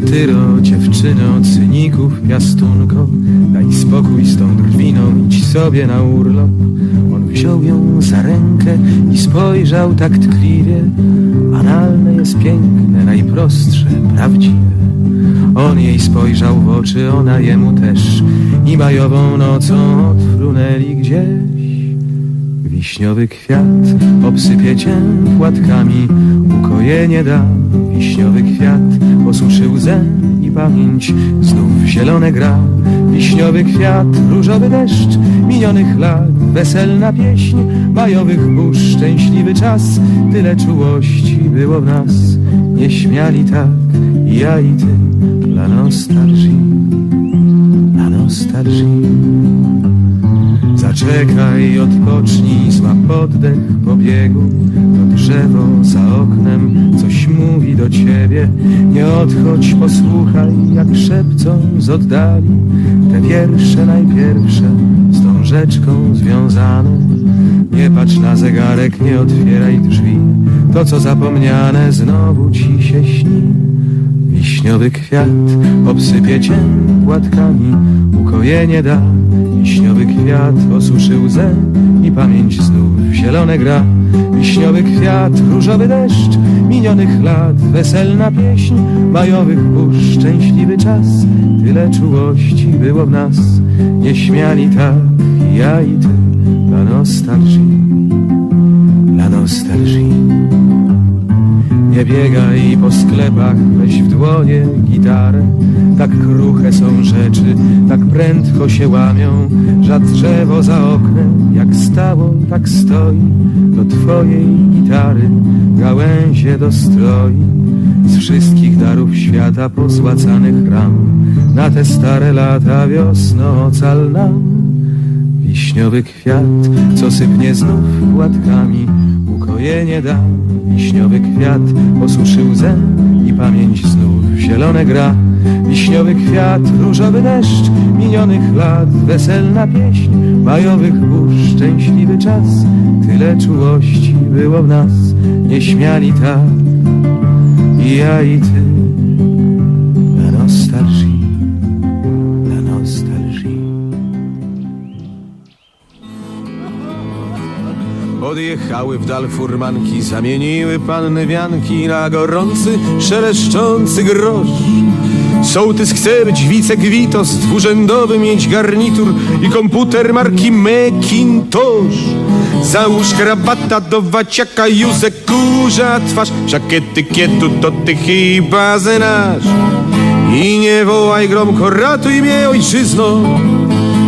Satyro, dziewczyno, cyników, piastunko. Daj spokój z tą drwiną, idź sobie na urlop. On wziął ją za rękę i spojrzał tak tkliwie. Analne jest piękne, najprostsze, prawdziwe. On jej spojrzał w oczy, ona jemu też. I majową nocą odfrunęli gdzieś. Wiśniowy kwiat obsypie cię płatkami, ukojenie da. Wiśniowy kwiat łzę i pamięć, znów zielone gra. Wiśniowy kwiat, różowy deszcz minionych lat, weselna pieśń majowych burz, szczęśliwy czas. Tyle czułości było w nas, nie śmiali tak ja i ty dla nostalgii, dla nostalgii. Zaczekaj, odpocznij, złap oddech po biegu To drzewo za oknem. Coś mówi do ciebie. Nie odchodź, posłuchaj, jak szepcą z oddali. Te wiersze najpierwsze z tą rzeczką związane. Nie patrz na zegarek, nie otwieraj drzwi. To co zapomniane znowu ci się śni. Wiśniowy kwiat obsypie cię płatkami, ukojenie da. Wiśniowy kwiat osuszy łzę i pamięć znów zielone gra. Wiśniowy kwiat, różowy deszcz minionych lat, weselna pieśń majowych burz, szczęśliwy czas. Tyle czułości było w nas, nie śmiali tak ja i ty dla nostalgii, dla nostalgii. Nie biegaj po sklepach, weź w dłonie gitarę. Tak kruche są rzeczy, tak prędko się łamią, że drzewo za oknem, jak stało, tak stoi. Do twojej gitary gałęzie dostroi. Z wszystkich darów świata pozłacanych ram, na te stare lata wiosno ocal nam. Wiśniowy kwiat, co sypnie znów płatkami, ukojenie da. Wiśniowy kwiat osuszy łzę i pamięć znów zielone gra. Wiśniowy kwiat, różowy deszcz minionych lat, weselna pieśń majowych burz, szczęśliwy czas. Tyle czułości było w nas, nie śmiali tak. I ja i ty, Odjechały w dal furmanki, zamieniły panny wianki na gorący, szeleszczący grosz. Sołtys chce być wicekwito, z dwurzędowy mieć garnitur i komputer marki Macintosh. Załóż krawata do waciaka, Józek kurza twarz, wszak etykietu to ty chyba znasz. I nie wołaj gromko, ratuj mnie ojczyzno,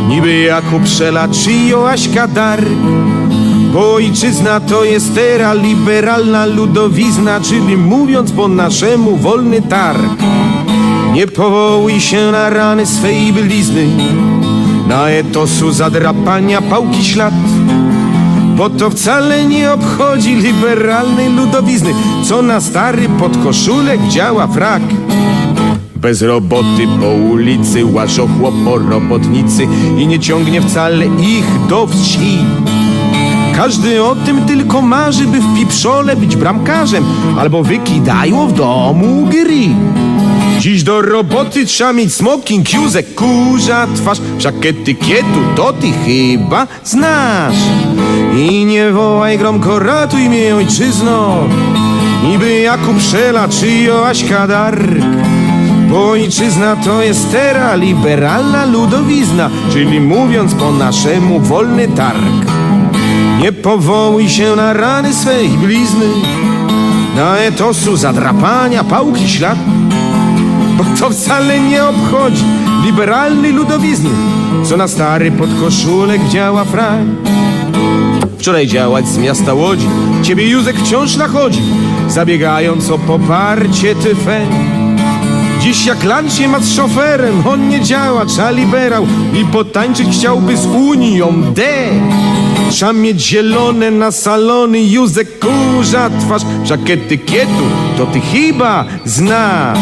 niby Jakub Szela czy Joaśka Dark. Bo ojczyzna to jest era liberalna ludowizna, czyli mówiąc po naszemu wolny targ. Nie powołuj się na rany swej blizny, na etosu zadrapania pałki ślad. Bo to wcale nie obchodzi liberalnej ludowizny, co na stary podkoszulek działa frak. Bez roboty po ulicy łażą chłopo robotnicy i nie ciągnie wcale ich do wsi. Każdy o tym tylko marzy, by w pipszole być bramkarzem albo wykidają w domu gry. Dziś do roboty trzeba mieć smoking, Józek, kurza twarz, wszak etykietu to ty chyba znasz. I nie wołaj gromko, ratuj mnie ojczyzno, niby Jakub Szela czy Joaśka Dark. Bo ojczyzna to jest era liberalna ludowizna, czyli mówiąc po naszemu wolny targ. Nie powołuj się na rany swej blizny, na etosu zadrapania pałki ślad, bo to wcale nie obchodzi liberalnej ludowizny, co na stary podkoszulek działa fraj. Wczoraj działać z miasta Łodzi, ciebie Józek wciąż nachodzi, zabiegając o poparcie tyfę. Dziś jak lancie ma z szoferem, on nie działa, cza liberał i potańczyć chciałby z Unią D. Trzeba mieć zielone na salony, Józek kurza twarz, wszak etykietu to ty chyba znasz.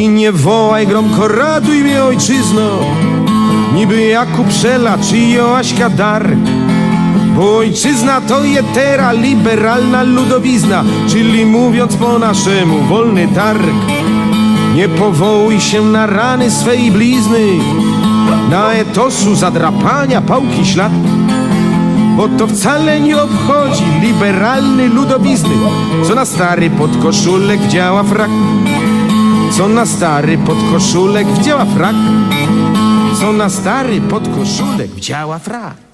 I nie wołaj gromko, ratuj mnie ojczyzno, niby Jakub Szela czy Joaśka Dark. Bo ojczyzna to jetera liberalna ludowizna, czyli mówiąc po naszemu wolny targ. Nie powołuj się na rany swej blizny, na etosu zadrapania pałki ślad, bo to wcale nie obchodzi liberalny ludowizny, co na stary podkoszulek działa frak, co na stary podkoszulek wdziała frak, co na stary podkoszulek wdziała frak.